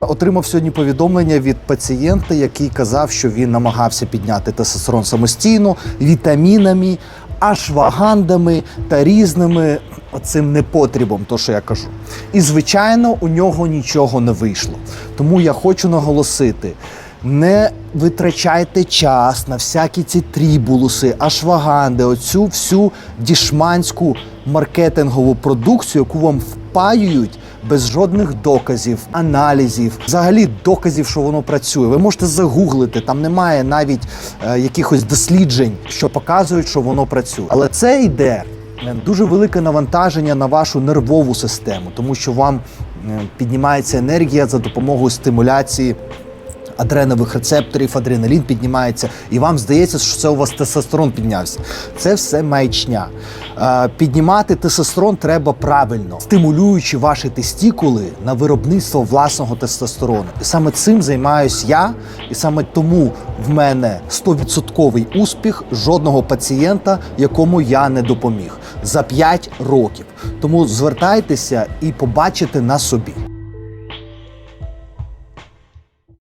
Отримав сьогодні повідомлення від пацієнта, який казав, що він намагався підняти тестостерон самостійно, вітамінами, ашвагандами та різними оцим непотрібом, то що я кажу. І звичайно, у нього нічого не вийшло. Тому я хочу наголосити. Не витрачайте час на всякі ці трібулуси, ашваганди, оцю всю дішманську маркетингову продукцію, яку вам впаюють без жодних доказів, аналізів, взагалі доказів, що воно працює. Ви можете загуглити, там немає навіть е, якихось досліджень, що показують, що воно працює. Але це йде е, дуже велике навантаження на вашу нервову систему, тому що вам е, піднімається енергія за допомогою стимуляції адренових рецепторів, адреналін піднімається, і вам здається, що це у вас тестостерон піднявся. Це все маячня. Е, Піднімати тестостерон треба правильно, стимулюючи ваші тестікули на виробництво власного тестостерону. І саме цим займаюсь я, і саме тому в мене 100% успіх жодного пацієнта, якому я не допоміг за 5 років. Тому звертайтеся і побачите на собі.